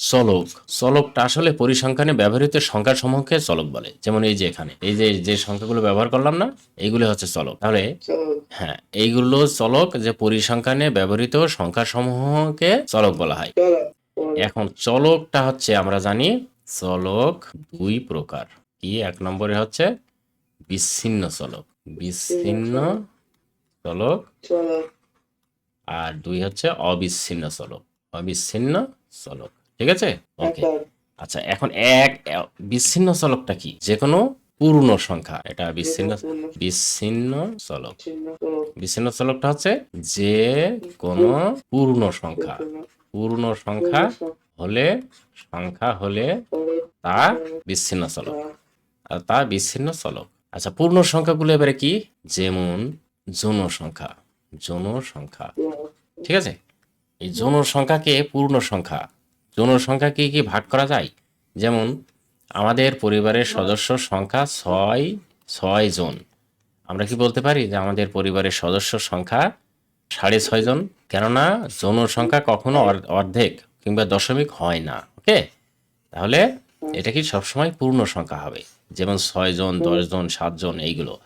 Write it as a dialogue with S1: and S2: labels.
S1: চলক চলকটা আসলে পরিসংখ্যানে ব্যবহৃত সংখ্যা সমূহকে চলক বলে। যেমন এই যে এখানে। এই যে যে সংখ্যাগুলো ব্যবহার করলাম না এইগুলো হচ্ছে চলক তাহলে হ্যাঁ এইগুলো চলক যে পরিসংখ্যানে ব্যবহৃত সংখ্যা সমূহকে চলক বলা হয়। এখন চলকটা হচ্ছে আমরা জানি চলক দুই প্রকার। কি? এক নম্বরে হচ্ছে বিচ্ছিন্ন চলক বিচ্ছিন্ন চলক
S2: চলক
S1: আর দুই হচ্ছে অবিচ্ছিন্ন চলক অবিচ্ছিন্ন চলক ঠিক আছে? ওকে আচ্ছা এখন এক বিচ্ছিন্ন চলকটা কি? যে কোনো পূর্ণ সংখ্যা। এটা বিচ্ছিন্ন বিচ্ছিন্ন চলক বিচ্ছিন্ন চলকটা হচ্ছে যে কোনো পূর্ণ সংখ্যা। পূর্ণ সংখ্যা। হলে সংখ্যা হলে তা বিচ্ছিন্ন চলক আর তা বিচ্ছিন্ন চলক আচ্ছা পূর্ণ সংখ্যাগুলো এবারে কি? যেমন যৌন সংখ্যা। যৌন সংখ্যা। ঠিক আছে? এই যৌন সংখ্যাকে পূর্ণ সংখ্যা যৌন সংখ্যাকে কি ভাগ করা যায়? যেমন, আমাদের পরিবারের সদস্য সংখ্যা ছয় ছয় জন। আমরা কি বলতে পারি যে আমাদের পরিবারের সদস্য সংখ্যা সাড়ে ছয় জন? কেননা যৌন সংখ্যা কখনো অর্ধেক কিংবা দশমিক হয় না, ওকে? তাহলে এটা কি সবসময় পূর্ণ সংখ্যা হবে? যেমন ছয় জন, দশ জন সাতজন এইগুলো।